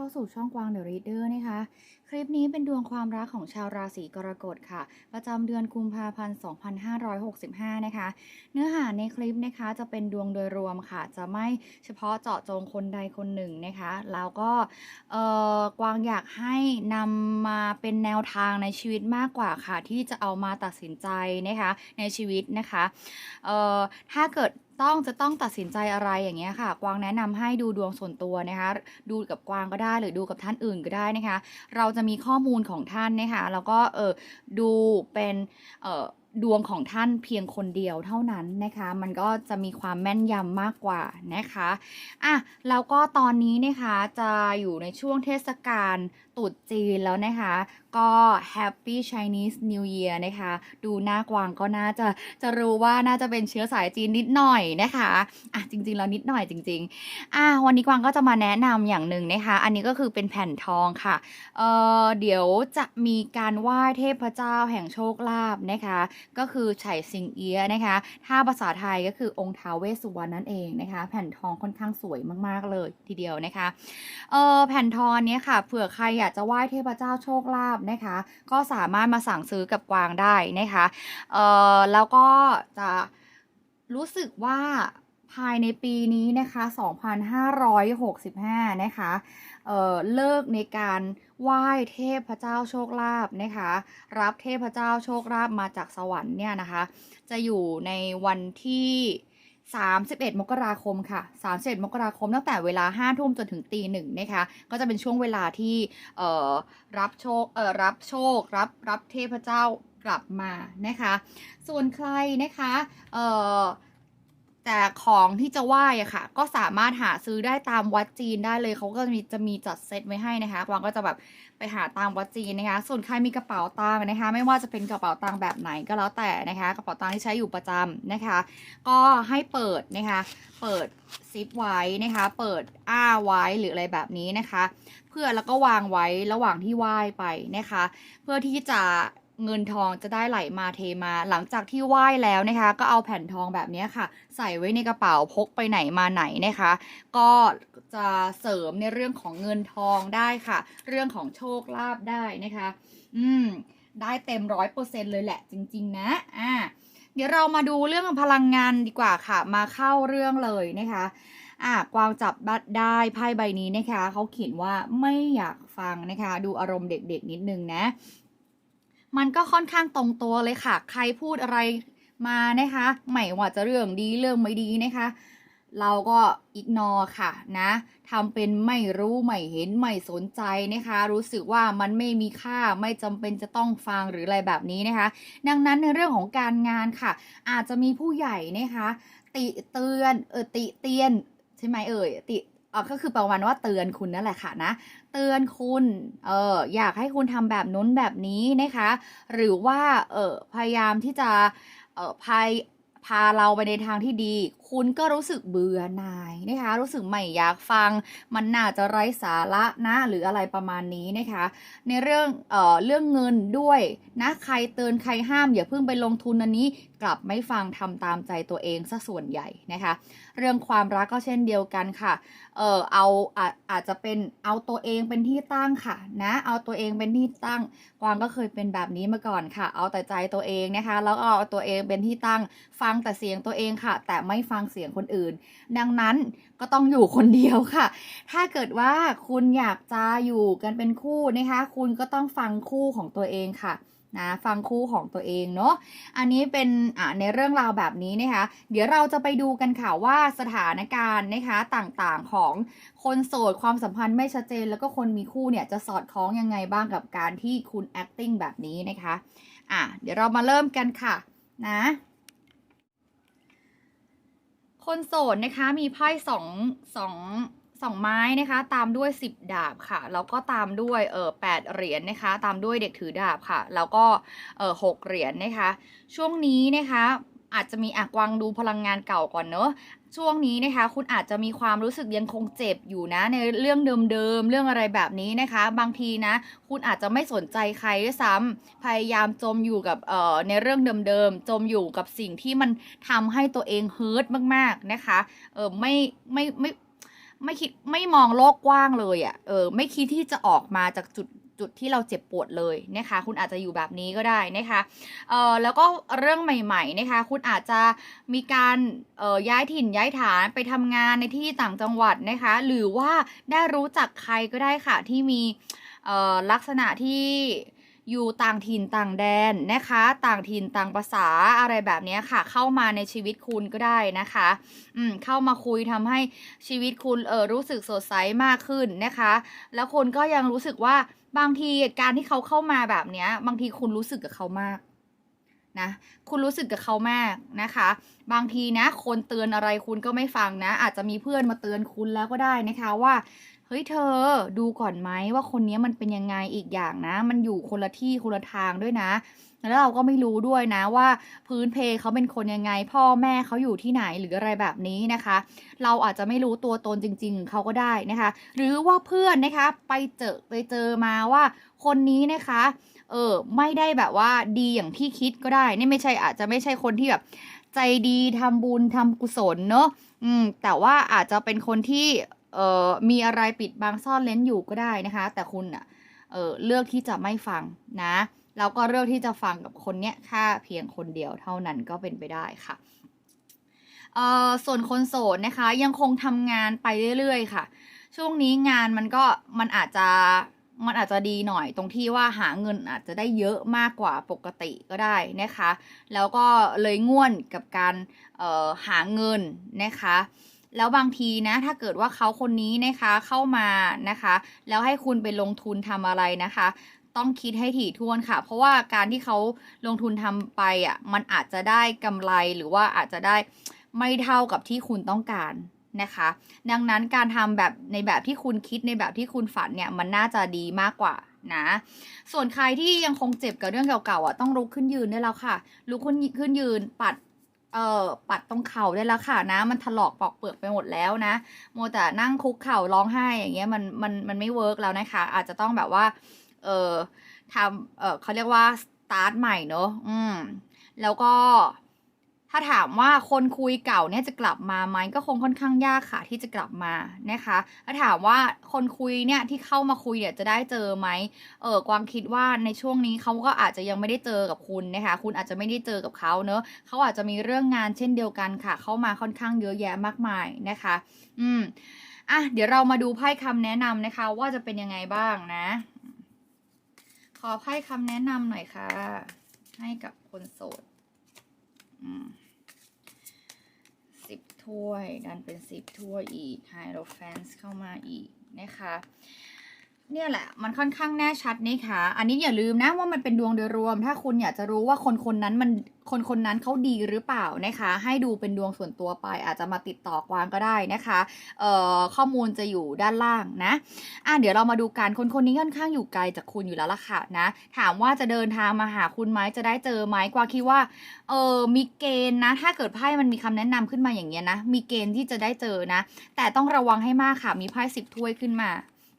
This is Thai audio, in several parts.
เข้าสู่ช่องกวางเดอะรีเดอร์นะคะ คลิปนี้เป็นดวงความรักของชาวราศีกรกฎค่ะ ประจำเดือนกุมภาพันธ์ 2565 นะคะ เนื้อหาในคลิปนะคะจะเป็นดวงโดยรวมค่ะ จะไม่เฉพาะเจาะจงคนใดคนหนึ่งนะคะ แล้วก็กวางอยากให้นำมาเป็นแนวทางในชีวิตมากกว่าค่ะ ที่จะเอามาตัดสินใจนะคะในชีวิตนะคะถ้าเกิด ต้องจะต้องตัดสินใจอะไรอย่างเงี้ยค่ะ กวางแนะนำให้ดูดวงส่วนตัวนะคะ ดูกับกวางก็ได้หรือดูกับท่านอื่นก็ได้นะคะ เราจะมีข้อมูลของท่านนะคะแล้วก็เออดูเป็นเออดวงของท่านเพียงคนเดียวเท่านั้นนะคะ มันก็จะมีความแม่นยำมากกว่านะคะอะแล้วก็ตอนนี้นะคะจะอยู่ในช่วงเทศกาล ตรุษจีนแล้วนะคะ ก็ Happy Chinese New Year นะคะ ดูหน้ากวางก็น่าจะจะรู้ว่าน่าจะเป็นเชื้อสายจีนนิดหน่อยนะคะอะจริงๆแล้วนิดหน่อยจริงๆอะวันนี้กวางก็จะมาแนะนำอย่างหนึ่งนะคะ อันนี้ก็คือเป็นแผ่นทองค่ะเอ่อเดี๋ยวจะมีการไหว้เทพเจ้าแห่งโชคลาภนะคะ ก็คือไฉสิงเอียนะคะ ถ้าภาษาไทยก็คือองค์ท้าวเวสสุวรรณนั่นเองนะคะ แผ่นทองค่อนข้างสวยมากๆเลยทีเดียวนะคะเออแผ่นทองนเนี้ยค่ะเผื่อใครอยากจะไหว้เทพเจ้าโชคลาภนะคะ ก็สามารถมาสั่งซื้อกับกวางได้นะคะเออแล้วก็จะรู้สึกว่าภายในปีนี้นะคะ 2565 นะคะ เอ่อ เลิกในการไหว้เทพเจ้าโชคลาภนะคะ รับเทพเจ้าโชคลาภมาจากสวรรค์เนี่ยนะคะ จะอยู่ในวันที่ 31 มกราคมค่ะ31มกราคมตั้งแต่เวลา5ทุ่มจนถึงตีหนึ่งนะคะก็จะเป็นช่วงเวลาที่รับโชครับโชครับรับเทพเจ้ากลับมานะคะ ส่วนใครนะคะแต่ของที่จะไหว้อะค่ะ ก็สามารถหาซื้อได้ตามวัดจีนได้เลยเขาก็จะมีจะมีจัดเซตไว้ให้นะคะวางก็จะแบบ ไปหาตามวัดจีนนะคะ ส่วนใครมีกระเป๋าตังค์นะคะ ไม่ว่าจะเป็นกระเป๋าตังค์แบบไหนก็แล้วแต่นะคะ กระเป๋าตังค์ที่ใช้อยู่ประจำนะคะ ก็ให้เปิดนะคะ เปิดซิปไว้นะคะ เปิดอ้าไว้หรืออะไรแบบนี้นะคะ เพื่อแล้วก็วางไว้ระหว่างที่ไหว้ไปนะคะ เพื่อที่จะ เงินทองจะได้ไหลมาเทมา หลังจากที่ไหว้แล้วนะคะ ก็เอาแผ่นทองแบบนี้ค่ะ ใส่ไว้ในกระเป๋าพกไปไหนมาไหนนะคะ ก็จะเสริมในเรื่องของเงินทองได้ค่ะ เรื่องของโชคลาภได้นะคะ อืม ได้เต็มร้อยเปอร์เซ็นเลยแหละจริง ๆ นะ อ่า เดี๋ยวเรามาดูเรื่องพลังงานดีกว่าค่ะ มาเข้าเรื่องเลยนะคะอะกวางจับบัตรได้ไพ่ใบนี้นะคะ เขาเขียนว่าไม่อยากฟังนะคะ ดูอารมณ์เด็กๆนิดนึงนะ มันก็ค่อนข้างตรงตัวเลยค่ะ ใครพูดอะไรมานะคะไม่ว่าจะเรื่องดีเรื่องไม่ดีนะคะ เราก็อิกนอค่ะนะทำเป็นไม่รู้ไม่เห็นไม่สนใจนะคะ รู้สึกว่ามันไม่มีค่าไม่จำเป็นจะต้องฟังหรืออะไรแบบนี้นะคะ ดังนั้นในเรื่องของการงานค่ะ อาจจะมีผู้ใหญ่นะคะ ติเตือนเออติเตียนใช่ไหมเอ่ยติ เออก็คือประมาณว่าเตือนคุณนั่นแหละค่ะนะ เตือนคุณเอออยากให้คุณทำแบบนู้นแบบนี้นะคะ หรือว่าเออพยายามที่จะเออพายพาเราไปในทางที่ดี คุณก็รู้สึกเบื่อหน่ายนะคะ รู้สึกไม่อยากฟัง มันน่าจะไร้สาระนะ หรืออะไรประมาณนี้นะคะ ในเรื่องเอ่อเรื่องเงินด้วยนะ ใครเตือนใครห้ามอย่าเพิ่งไปลงทุนอันนี้กลับไม่ฟังทำตามใจตัวเองซะส่วนใหญ่นะคะ เรื่องความรักก็เช่นเดียวกันค่ะ เออเอาอาอาจจะเป็นเอาตัวเองเป็นที่ตั้งค่ะนะเอาตัวเองเป็นที่ตั้งกวางก็เคยเป็นแบบนี้มาก่อนค่ะ เอาแต่ใจตัวเองนะคะ แล้วเอาตัวเองเป็นที่ตั้ง ฟังแต่เสียงตัวเองค่ะ แต่ไม่ฟังเสียงคนอื่น ดังนั้นก็ต้องอยู่คนเดียวค่ะ ถ้าเกิดว่าคุณอยากจะอยู่กันเป็นคู่นะคะ คุณก็ต้องฟังคู่ของตัวเองค่ะ นะฟังคู่ของตัวเองเนาะอันนี้เป็นอ่าในเรื่องราวแบบนี้นะคะ เดี๋ยวเราจะไปดูกันค่ะว่าสถานการณ์นะคะต่างๆของคนโสดความสัมพันธ์ไม่ชัดเจน แล้วก็คนมีคู่เนี่ยจะสอดคล้องยังไงบ้างกับการที่คุณ acting แบบนี้นะคะอะเดี๋ยวเรามาเริ่มกันค่ะนะคนโสดนะคะมีไพ่สองสอง สองไม้นะคะตามด้วย10ดาบค่ะแล้วก็ตามด้วยเออแปดเหรียญนะคะ ตามด้วยเด็กถือดาบค่ะ แล้วก็เออหกเหรียญนะคะ ช่วงนี้นะคะอาจจะมีอักวังดูพลังงานเก่าก่อนเนอะช่วงนี้นะคะ คุณอาจจะมีความรู้สึกยังคงเจ็บอยู่นะ ในเรื่องเดิมๆเรื่องอะไรแบบนี้นะคะ บางทีนะ คุณอาจจะไม่สนใจใครด้วยซ้ำพยายามจมอยู่กับเอ่อในเรื่องเดิมๆจมอยู่กับสิ่งที่มันทำให้ตัวเองเฮิร์ตมากๆนะคะเออไม่ไม่ไม่ ไม่คิดไม่มองโลกกว้างเลยอะ่ะเออไม่คิดที่จะออกมาจากจุดจุดที่เราเจ็บปวดเลยนะคะ คุณอาจจะอยู่แบบนี้ก็ได้นะคะเอ่อแล้วก็เรื่องใหม่ ๆนะคะ คุณอาจจะมีการเอ่อย้ายถิ่นย้ายฐานไปทำงานในที่ต่างจังหวัดนะคะ หรือว่าได้รู้จักใครก็ได้ค่ะที่มีเอ่อลักษณะที่ อยู่ต่างถิ่นต่างแดนนะคะ ต่างถิ่นต่างภาษาอะไรแบบนี้ค่ะ เข้ามาในชีวิตคุณก็ได้นะคะ อืมเข้ามาคุยทำให้ชีวิตคุณเออรู้สึกสดใสมากขึ้นนะคะ แล้วคุณก็ยังรู้สึกว่าบางทีการที่เขาเข้ามาแบบเนี้ยบางทีคุณรู้สึกกับเขามากนะคุณรู้สึกกับเขามากนะคะ บางทีนะ คนเตือนอะไรคุณก็ไม่ฟังนะ อาจจะมีเพื่อนมาเตือนคุณแล้วก็ได้นะคะว่า เฮ้ยเธอดูก่อนไหมว่าคนนี้มันเป็นยังไงอีกอย่างนะ มันอยู่คนละที่คนละทางด้วยนะ แล้วเราก็ไม่รู้ด้วยนะว่าพื้นเพเขาเป็นคนยังไง พ่อแม่เขาอยู่ที่ไหนหรืออะไรแบบนี้นะคะ เราอาจจะไม่รู้ตัวตนจริง ๆเขาก็ได้นะคะ หรือว่าเพื่อนนะคะไปเจอไปเจอมาว่า คนนี้นะคะเออไม่ได้แบบว่าดีอย่างที่คิดก็ได้ นี่ไม่ใช่อาจจะไม่ใช่คนที่แบบใจดีทำบุญทำกุศลเนอะอืมแต่ว่าอาจจะเป็นคนที่ เอ่อมีอะไรปิดบังซ่อนเลนอยู่ก็ได้นะคะ แต่คุณอะเออเลือกที่จะไม่ฟังนะแล้วก็เลือกที่จะฟังกับคนเนี้ยแค่เพียงคนเดียวเท่านั้นก็เป็นไปได้ค่ะเอ่อส่วนคนโสดนะคะยังคงทำงานไปเรื่อยๆค่ะ ช่วงนี้งานมันก็มันอาจจะมันอาจจะดีหน่อยตรงที่ว่าหาเงินอาจจะได้เยอะมากกว่าปกติก็ได้นะคะ แล้วก็เลยง่วนกับการออหาเงินนะคะ แล้วบางทีนะ ถ้าเกิดว่าเขาคนนี้นะคะเข้ามานะคะ แล้วให้คุณไปลงทุนทำอะไรนะคะ ต้องคิดให้ถี่ถ้วนค่ะ เพราะว่าการที่เขาลงทุนทำไปอะมันอาจจะได้กำไรหรือว่าอาจจะได้ไม่เท่ากับที่คุณต้องการนะคะ ดังนั้นการทำแบบในแบบที่คุณคิดในแบบที่คุณฝันเนี่ยมันน่าจะดีมากกว่านะ ส่วนใครที่ยังคงเจ็บกับเรื่องเก่าๆอะต้องลุกขึ้นยืนได้แล้วค่ะลุกขึ้นขึ้นยืนปัด เออปัดตรงเข่าได้แล้วค่ะนะ มันถลอกปอกเปลือกไปหมดแล้วนะโมแต่นั่งคุกเข่าร้องไห้อย่างเงี้ยมันมันมันไม่เวิร์กแล้วนะคะ อาจจะต้องแบบว่า เออทำเออเขาเรียกว่าสตาร์ทใหม่เนอะอืมแล้วก็ ถ้าถามว่าคนคุยเก่าเนี่ยจะกลับมาไหมก็คงค่อนข้างยากค่ะ ที่จะกลับมานะคะถ้าถามว่าคนคุยเนี่ยที่เข้ามาคุยเนี่ยจะได้เจอไหมเออกวางคิดว่าในช่วงนี้เขาก็อาจจะยังไม่ได้เจอกับคุณนะคะ คุณอาจจะไม่ได้เจอกับเขาเนอะเขาอาจจะมีเรื่องงานเช่นเดียวกันค่ะ เข้ามาค่อนข้างเยอะแยะมากมายนะคะ อืมอะเดี๋ยวเรามาดูไพ่คำแนะนำนะคะ ว่าจะเป็นยังไงบ้างนะ ขอไพ่คำแนะนำหน่อยค่ะ ให้กับคนโสด อืม ถ้วย ดันเป็นสิบถ้วยอีกไฮโลแฟนส์เข้ามาอีกนะคะ เนี่ยแหละมันค่อนข้างแน่ชัดนะคะ อันนี้อย่าลืมนะว่ามันเป็นดวงโดยรวม ถ้าคุณอยากจะรู้ว่าคนคนนั้นมันคนคนนั้นเขาดีหรือเปล่านะคะ ให้ดูเป็นดวงส่วนตัวไป อาจจะมาติดต่อกวางก็ได้นะคะเอ่อข้อมูลจะอยู่ด้านล่างนะอะเดี๋ยวเรามาดูกันคนคนนี้ค่อนข้างอยู่ไกลจากคุณอยู่แล้วล่ะค่ะนะ ถามว่าจะเดินทางมาหาคุณไหมจะได้เจอไหมกวางคิดว่าเออมีเกณฑ์นะ ถ้าเกิดไพ่มันมีคำแนะนำขึ้นมาอย่างเงี้ยนะมีเกณฑ์ที่จะได้เจอนะ แต่ต้องระวังให้มากค่ะมีไพ่สิบถ้วยขึ้นมา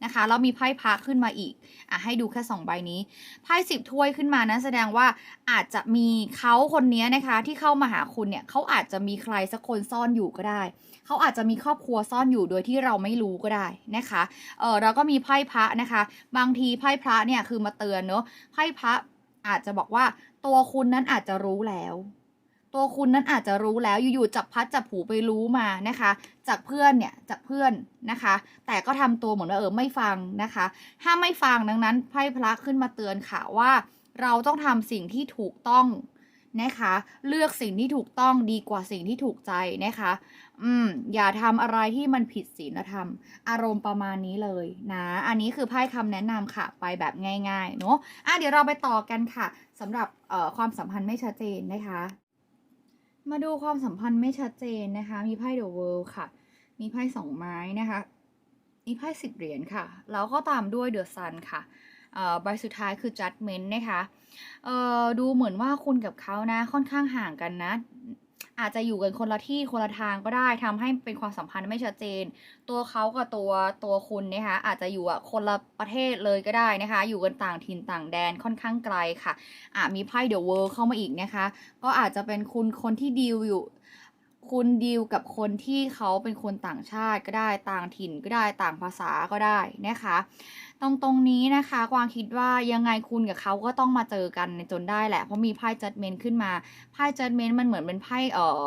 นะคะแล้วมีไพ่พระขึ้นมาอีกอะให้ดูแค่สองใบนี้ไพ่สิบถ้วยขึ้นมานะแสดงว่าอาจจะมีเขาคนนี้นะคะ ที่เข้ามาหาคุณเนี่ยเขาอาจจะมีใครสักคนซ่อนอยู่ก็ได้เขาอาจจะมีครอบครัวซ่อนอยู่โดยที่เราไม่รู้ก็ได้นะคะเออเราก็มีไพ่พระนะคะ บางทีไพ่พระเนี่ยคือมาเตือนเนอะไพ่พระอาจจะบอกว่าตัวคุณนั้นอาจจะรู้แล้ว ตัวคุณนั้นอาจจะรู้แล้วอยู่ๆจับพัดจับผูไปรู้มานะคะ จากเพื่อนเนี่ยจากเพื่อนนะคะ แต่ก็ทำตัวเหมือนว่าเออไม่ฟังนะคะ ถ้าไม่ฟังดังนั้นไพ่พระขึ้นมาเตือนค่ะว่า เราต้องทำสิ่งที่ถูกต้องนะคะ เลือกสิ่งที่ถูกต้องดีกว่าสิ่งที่ถูกใจนะคะ อืม อย่าทำอะไรที่มันผิดศีลธรรม อารมณ์ประมาณนี้เลยนะ อันนี้คือไพ่คำแนะนำค่ะ ไปแบบง่าย ๆ เนาะอะเดี๋ยวเราไปต่อกันค่ะสำหรับเอ่อความสัมพันธ์ไม่ชัดเจนนะคะ มาดูความสัมพันธ์ไม่ชัดเจนนะคะ มีไพ่เดอะเวิลด์ค่ะ มีไพ่สองไม้นะคะ มีไพ่สิบเหรียญค่ะ แล้วก็ตามด้วยเดอะซันค่ะเอ่อใบสุดท้ายคือ judgment นะคะเออดูเหมือนว่าคุณกับเขานะค่อนข้างห่างกันนะ อาจจะอยู่กันคนละที่คนละทางก็ได้ทำให้เป็นความสัมพันธ์ไม่ชัดเจน ตัวเขากับตัวตัวคุณนะคะอาจจะอยู่อะคนละประเทศเลยก็ได้นะคะ อยู่กันต่างถิ่นต่างแดนค่อนข้างไกลค่ะอะมีไพ่เดอะเวิลด์เข้ามาอีกนะคะ ก็อาจจะเป็นคุณคนที่ดีลอยู่คุณดีลกับคนที่เขาเป็นคนต่างชาติก็ได้ต่างถิ่นก็ได้ต่างภาษาก็ได้นะคะ ตรงตรงนี้นะคะกวางคิดว่ายังไงคุณกับเขาก็ต้องมาเจอกันในจนได้แหละ เพราะมีไพ่ judgment ขึ้นมาไพ่ judgment มันเหมือนเป็นไพ่เอ่อ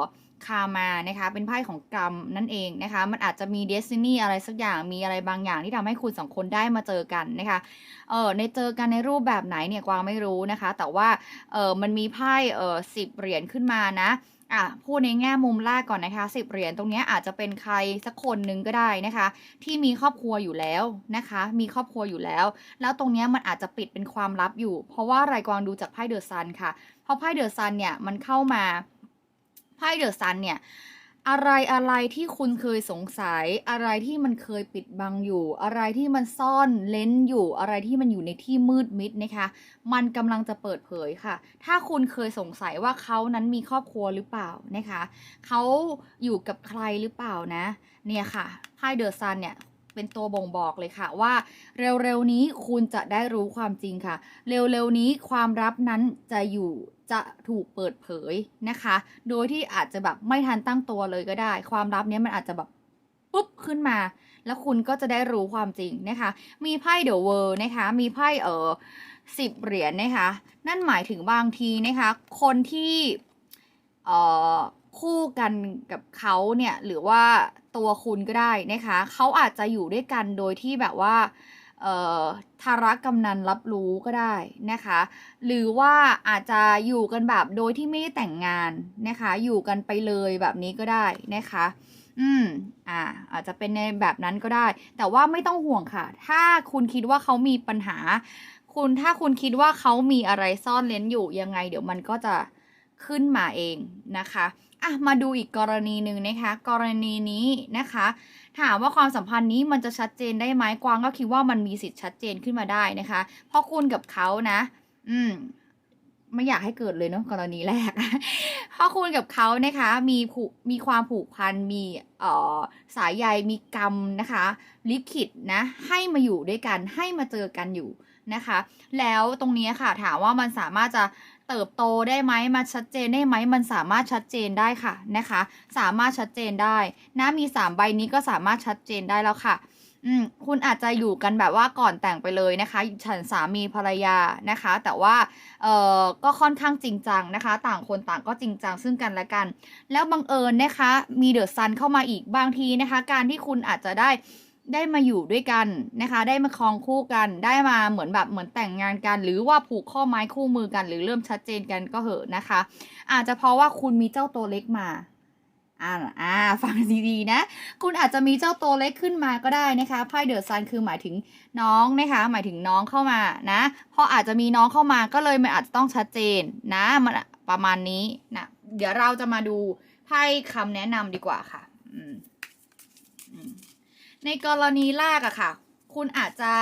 คามานะคะเป็นไพ่ของกรรมนั่นเองนะคะ มันอาจจะมีเดสตินีอะไรสักอย่างมีอะไรบางอย่างที่ทำให้คุณสองคนได้มาเจอกันนะคะเออในเจอกันในรูปแบบไหนเนี่ยกวางไม่รู้นะคะ แต่ว่าเออมันมีไพ่เออสิบเหรียญขึ้นมานะ อะพูดในแง่มุมแรกก่อนนะคะสิบเหรียญตรงนี้อาจจะเป็นใครสักคนหนึ่งก็ได้นะคะ ที่มีครอบครัวอยู่แล้วนะคะ มีครอบครัวอยู่แล้ว แล้วตรงนี้มันอาจจะปิดเป็นความลับอยู่ เพราะว่ารายกวางดูจากไพ่เดอะซันค่ะ เพราะไพ่เดอะซันเนี่ยมันเข้ามาไพ่เดอะซันเนี่ย อะไรอะไรที่คุณเคยสงสัย อะไรที่มันเคยปิดบังอยู่ อะไรที่มันซ่อนเลนอยู่ อะไรที่มันอยู่ในที่มืดมิดนะคะ มันกำลังจะเปิดเผยค่ะ ถ้าคุณเคยสงสัยว่าเขานั้นมีครอบครัวหรือเปล่านะคะเขาอยู่กับใครหรือเปล่านะ เนี่ยค่ะไพ่เดอะซันเนี่ยเป็นตัวบ่งบอกเลยค่ะว่าเร็วๆนี้คุณจะได้รู้ความจริงค่ะ เร็วๆนี้ความลับนั้นจะอยู่ จะถูกเปิดเผยนะคะ โดยที่อาจจะแบบไม่ทันตั้งตัวเลยก็ได้ ความลับเนี้ยมันอาจจะแบบปุ๊บขึ้นมา แล้วคุณก็จะได้รู้ความจริงนะคะ มีไพ่เดอะเวอร์นะคะ มีไพ่เออสิบเหรียญนะคะ นั่นหมายถึงบางทีนะคะ คนที่เอ่อคู่กันกับเขาเนี่ย หรือว่าตัวคุณก็ได้นะคะ เขาอาจจะอยู่ด้วยกันโดยที่แบบว่า ทารกำนันรับรู้ก็ได้นะคะ หรือว่าอาจจะอยู่กันแบบโดยที่ไม่ได้แต่งงานนะคะ อยู่กันไปเลยแบบนี้ก็ได้นะคะ อืมอ่าอาจจะเป็นในแบบนั้นก็ได้ แต่ว่าไม่ต้องห่วงค่ะ ถ้าคุณคิดว่าเขามีปัญหา คุณถ้าคุณคิดว่าเขามีอะไรซ่อนเลนอยู่ยังไง เดี๋ยวมันก็จะขึ้นมาเองนะคะ อะมาดูอีกกรณีหนึ่งนะคะ กรณีนี้นะคะ ถามว่าความสัมพันธ์นี้มันจะชัดเจนได้ไหมกวางก็คิดว่ามันมีสิทธิ์ชัดเจนขึ้นมาได้นะคะ เพราะคุณกับเขานะ อืมไม่อยากให้เกิดเลยเนาะกรณีแรก เพราะคุณกับเขานะคะมีผูกมีความผูกพันมีเอ่อสายใยมีกรรมนะคะ ลิขิตนะ ให้มาอยู่ด้วยกันให้มาเจอกันอยู่นะคะ แล้วตรงนี้ค่ะถามว่ามันสามารถจะ เติบโตได้ไหมมาชัดเจนได้ไหมมันสามารถชัดเจนได้ค่ะนะคะ สามารถชัดเจนได้นะมีสามใบนี้ก็สามารถชัดเจนได้แล้วค่ะอืมคุณอาจจะอยู่กันแบบว่าก่อนแต่งไปเลยนะคะ ฉันสามีภรรยานะคะ แต่ว่าเอ่อก็ค่อนข้างจริงจังนะคะ ต่างคนต่างก็จริงจังซึ่งกันและกัน แล้วบังเอิญนะคะ มีเดอะซันเข้ามาอีกบางทีนะคะ การที่คุณอาจจะได้ ได้มาอยู่ด้วยกันนะคะ ได้มาครองคู่กัน ได้มาเหมือนแบบเหมือนแต่งงานกัน หรือว่าผูกข้อไม้คู่มือกัน หรือเริ่มชัดเจนกันก็เหอะนะคะ อาจจะเพราะว่าคุณมีเจ้าตัวเล็กมาอ่าอ่าฟังดีๆนะ คุณอาจจะมีเจ้าตัวเล็กขึ้นมาก็ได้นะคะไพ่เดอะซันคือหมายถึงน้องนะคะ หมายถึงน้องเข้ามานะพออาจจะมีน้องเข้ามาก็เลยมันอาจจะต้องชัดเจนนะมันประมาณนี้นะเดี๋ยวเราจะมาดูไพ่คำแนะนำดีกว่าค่ะ อืมอืม ในกรณีแรกอะค่ะ คุณอาจจะ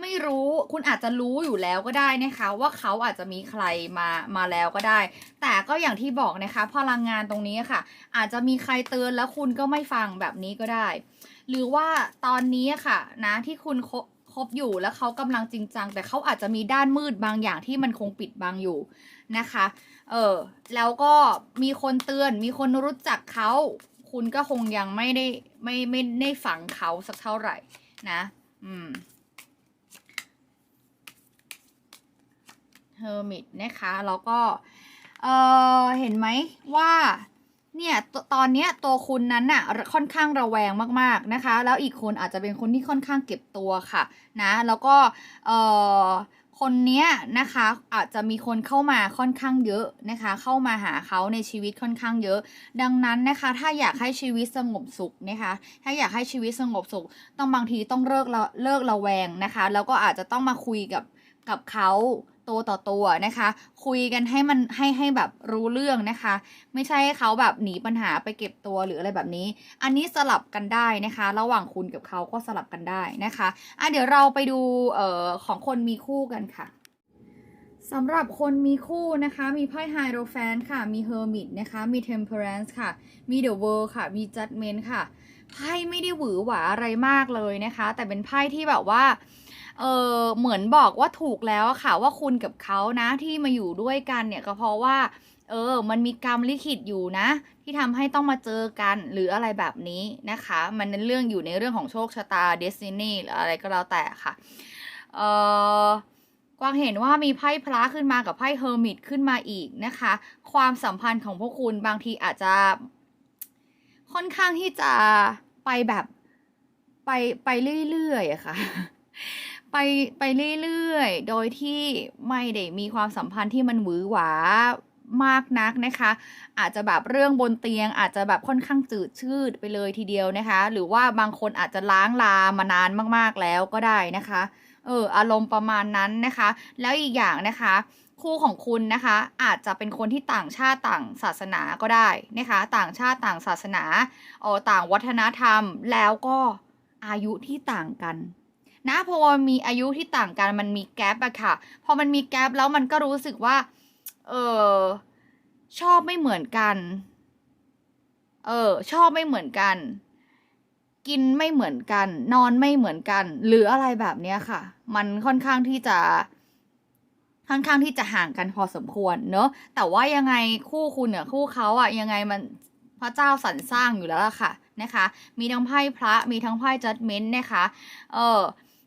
ไม่รู้ คุณอาจจะรู้อยู่แล้วก็ได้นะคะ ว่าเขาอาจจะมีใครมามาแล้วก็ได้ แต่ก็อย่างที่บอกนะคะ พลังงานตรงนี้ค่ะ อาจจะมีใครเตือนแล้วคุณก็ไม่ฟังแบบนี้ก็ได้ หรือว่าตอนนี้ค่ะนะที่คุณคบคบอยู่แล้วเขากำลังจริงจัง แต่เขาอาจจะมีด้านมืดบางอย่างที่มันคงปิดบังอยู่นะคะ เออแล้วก็มีคนเตือนมีคนรู้จักเขา คุณก็คงยังไม่ได้ไม่ไม่ได้ฝังเขาสักเท่าไหร่นะ อืมเฮอร์มิตนะคะ แล้วก็ เออเห็นไหมว่า เนี่ยตตอนเนี้ยตัวคุณนั้นน่ะ ค่อนข้างระแวงมากๆนะคะ แล้วอีกคนอาจจะเป็นคนที่ค่อนข้างเก็บตัวค่ะ นะ แล้วก็ เออ คนเนี้ยนะคะอาจจะมีคนเข้ามาค่อนข้างเยอะนะคะ เข้ามาหาเขาในชีวิตค่อนข้างเยอะ ดังนั้นนะคะ ถ้าอยากให้ชีวิตสงบสุขนะคะ ถ้าอยากให้ชีวิตสงบสุข ต้องบางทีต้องเลิกเลิกระแวงนะคะ แล้วก็อาจจะต้องมาคุยกับกับเขา ตัวต่อตัวนะคะ คุยกันให้มันให้ให้แบบรู้เรื่องนะคะ ไม่ใช่ให้เขาแบบหนีปัญหาไปเก็บตัวหรืออะไรแบบนี้ อันนี้สลับกันได้นะคะ ระหว่างคุณกับเขาก็สลับกันได้นะคะอะเดี๋ยวเราไปดูเอ่อของคนมีคู่กันค่ะสำหรับคนมีคู่นะคะ มีไพ่ไฮโรแฟนค่ะ มีเฮอร์มิตนะคะ มีเทมเพ r รนซ์ค่ะ มีเดอะเวิร์ค่ะ มีจัดเมนค่ะ ไพ่ไม่ได้หวือหวาอะไรมากเลยนะคะ แต่เป็นไพ่ที่แบบว่า เออเหมือนบอกว่าถูกแล้วค่ะว่าคุณกับเขานะที่มาอยู่ด้วยกันเนี่ยก็เพราะว่า เออ มันมีกรรมลิขิตอยู่นะ ที่ทำให้ต้องมาเจอกันหรืออะไรแบบนี้นะคะ มันเป็นเรื่องอยู่ในเรื่องของโชคชะตาเดสตินีหรืออะไรก็แล้วแต่ค่ะ เออกวางเห็นว่ามีไพ่พระขึ้นมากับไพ่เฮอร์มิตขึ้นมาอีกนะคะ ความสัมพันธ์ของพวกคุณบางทีอาจจะ ค่อนข้างที่จะไปแบบไปไปเรื่อยๆอะค่ะ ไปไปเรื่อยๆ โดยที่ไม่ได้มีความสัมพันธ์ที่มันหวือหวามากนักนะคะ อาจจะแบบเรื่องบนเตียง อาจจะแบบค่อนข้างจืดชืดไปเลยทีเดียวนะคะ หรือว่าบางคนอาจจะล้างลามานานมากๆแล้วก็ได้นะคะ เอออารมณ์ประมาณนั้นนะคะ แล้วอีกอย่างนะคะคู่ของคุณนะคะ อาจจะเป็นคนที่ต่างชาติต่างศาสนาก็ได้นะคะ ต่างชาติต่างศาสนาเออต่างวัฒนธรรมแล้วก็อายุที่ต่างกัน นะเพราะว่ามีอายุที่ต่างกันมันมีแกลบอะค่ะ พอมันมีแกลบแล้วมันก็รู้สึกว่า เออชอบไม่เหมือนกัน เออ ชอบไม่เหมือนกัน กินไม่เหมือนกัน นอนไม่เหมือนกัน หรืออะไรแบบเนี้ยค่ะ มันค่อนข้างที่จะค่อนข้างที่จะห่างกันพอสมควรเนอะแต่ว่ายังไงคู่คุณเนี่ยคู่เขาอะยังไงมันพระเจ้าสรรสร้างอยู่แล้วล่ะค่ะนะคะ มีทั้งไพ่พระมีทั้งไพ่ judgment นะคะ เออ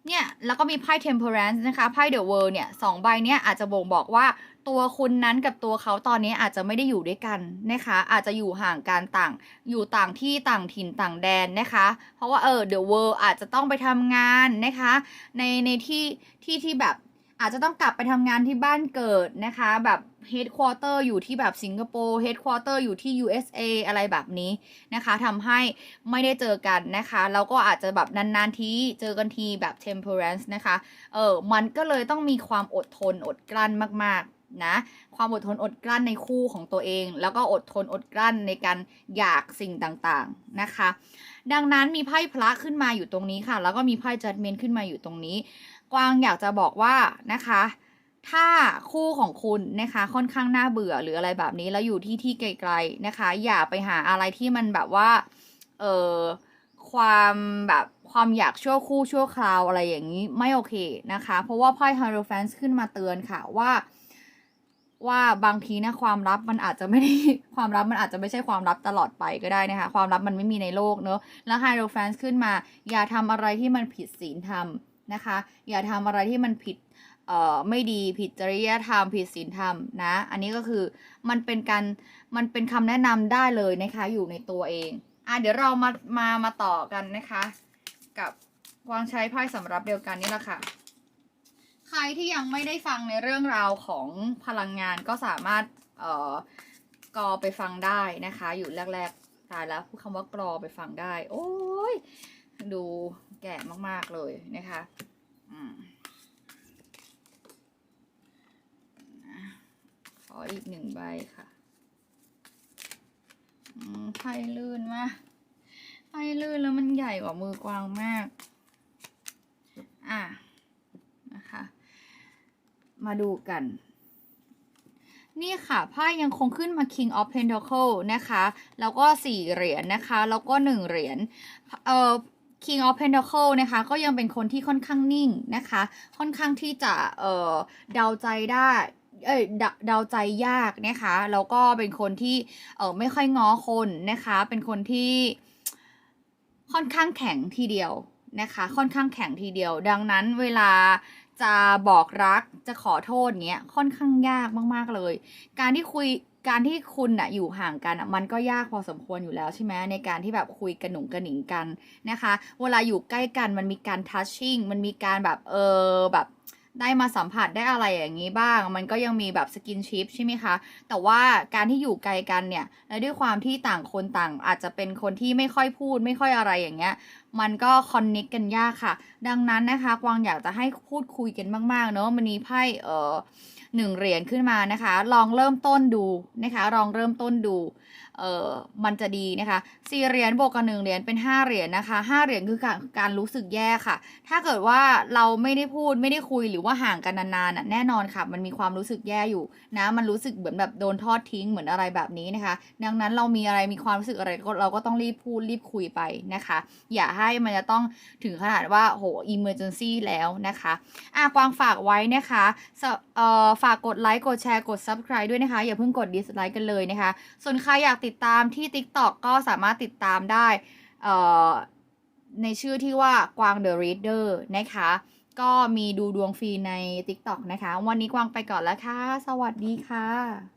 เนี่ยแล้วก็มีไพ่ temperance นะคะไพ่ the world เนี่ยสองใบเนี้ยอาจจะบ่งบอกว่าตัวคุณนั้นกับตัวเขาตอนนี้อาจจะไม่ได้อยู่ด้วยกันนะคะ อาจจะอยู่ห่างกันต่าง อยู่ต่างที่ต่างถิ่นต่างแดนนะคะ เพราะว่าเออ the world อาจจะต้องไปทำงานนะคะ ในในที่ที่ที่แบบ อาจจะต้องกลับไปทำงานที่บ้านเกิดนะคะ แบบ headquarter อยู่ที่แบบสิงคโปร์ headquarter อยู่ที่ USA อะไรแบบนี้นะคะทำให้ไม่ได้เจอกันนะคะแล้วก็อาจจะแบบนานๆทีเจอกันทีแบบ temperance นะคะ เออมันก็เลยต้องมีความอดทนอดกลั้นมากๆนะ ความอดทนอดกลั้นในคู่ของตัวเอง แล้วก็อดทนอดกลั้นในการอยากสิ่งต่างๆนะคะ ดังนั้นมีไพ่พระขึ้นมาอยู่ตรงนี้ค่ะ แล้วก็มีไพ่ judgment ขึ้นมาอยู่ตรงนี้ กวางอยากจะบอกว่านะคะ ถ้าคู่ของคุณนะคะค่อนข้างน่าเบื่อหรืออะไรแบบนี้แล้วอยู่ที่ที่ไกลๆนะคะ อย่าไปหาอะไรที่มันแบบว่า เออความแบบความอยากชั่วคู่ชั่วคราวอะไรอย่างนี้ไม่โอเคนะคะ เพราะว่าไพ่ h e r o p h a n t ขึ้นมาเตือนค่ะว่า ว่าบางทีนะความลับมันอาจจะไม่ได้ความลับมันอาจจะไม่ใช่ความลับตลอดไปก็ได้นะคะ ความลับมันไม่มีในโลกเนอะแล้วไฮโ o แฟนขึ้นมา อย่าทำอะไรที่มันผิดศีลธรรม นะคะ อย่าทำอะไรที่มันผิดเอ่อไม่ดีผิดจริยธรรม ผิดศีลธรรมนะ อันนี้ก็คือมันเป็นการมันเป็นคำแนะนำได้เลยนะคะ อยู่ในตัวเองอะเดี๋ยวเรามามามาต่อกันนะคะ กับวางใช้ไพ่สำหรับเดียวกันนี่แหละค่ะใครที่ยังไม่ได้ฟังในเรื่องราวของพลังงานก็สามารถเอ่อกรอไปฟังได้นะคะ อยู่แรกๆตายแล้วพูดคำว่ากรอไปฟังได้ โอ้ยดู แก่มาก ๆ เลยนะคะอขออีกหนึ่งใบค่ะอืมไพ่ลื่นมากไพ่ลื่นแล้วมันใหญ่กว่ามือกวางมาก อะ นะคะ มาดูกัน นี่ค่ะไพ่ยังคงขึ้นมา King of Pentacle นะคะ แล้วก็สี่เหรียญนะคะ แล้วก็หนึ่งเหรียญ เอ่อ King of Pentacle นะคะ ก็ยังเป็นคนที่ค่อนข้างนิ่งนะคะ ค่อนข้างที่จะเอ่อเดาใจได้เอ้ยเดาเดาใจยากนะคะแล้วก็เป็นคนที่เออไม่ค่อยง้อคนนะคะ เป็นคนที่ค่อนข้างแข็งทีเดียวนะคะ ค่อนข้างแข็งทีเดียว ดังนั้นเวลาจะบอกรักจะขอโทษเนี้ยค่อนข้างยากมาก ๆ เลย การที่คุย การที่คุณอะอยู่ห่างกันอะมันก็ยากพอสมควรอยู่แล้วใช่ไหมในการที่แบบคุยกระหนุงกระหนิงกันนะคะ เวลาอยู่ใกล้กันมันมีการทัชชิ่งมันมีการแบบเออแบบได้มาสัมผัสได้อะไรอย่างนี้บ้าง มันก็ยังมีแบบสกินชิพใช่ไหมคะ แต่ว่าการที่อยู่ไกลกันเนี่ย และด้วยความที่ต่างคนต่างอาจจะเป็นคนที่ไม่ค่อยพูด ไม่ค่อยอะไรอย่างเงี้ย มันก็คอนเน็กกันยากค่ะ ดังนั้นนะคะกวางอยากจะให้พูดคุยกันมาก ๆ เนอะมันมีไพ่เอ่อ หนึ่งเหรียญขึ้นมานะคะ ลองเริ่มต้นดูนะคะ ลองเริ่มต้นดู เออมันจะดีนะคะสี่เหรียญบวกกับหนึ่งเหรียญเป็นห้าเหรียญนะคะห้าเหรียญคือการการรู้สึกแย่ค่ะ ถ้าเกิดว่าเราไม่ได้พูดไม่ได้คุยหรือว่าห่างกันนานๆน่ะแน่นอนค่ะ มันมีความรู้สึกแย่อยู่นะ มันรู้สึกเหมือนแบบโดนทอดทิ้งเหมือนอะไรแบบนี้นะคะ ดังนั้นเรามีอะไรมีความรู้สึกอะไรก็เราก็ต้องรีบพูดรีบคุยไปนะคะ อย่าให้มันจะต้องถึงขนาดว่าโห emergency แล้วนะคะอะกวางฝากไว้นะคะเอ่อฝากกดไลค์กดแชร์กด subscribe ด้วยนะคะ อย่าเพิ่งกด dislike กันเลยนะคะ ส่วนใครอยากติดติดตามที่ TikTok ก็สามารถติดตามได้ในชื่อที่ว่ากวาง The Reader นะคะ ก็มีดูดวงฟรีใน TikTok นะคะ วันนี้กวางไปก่อนแล้วค่ะ สวัสดีค่ะ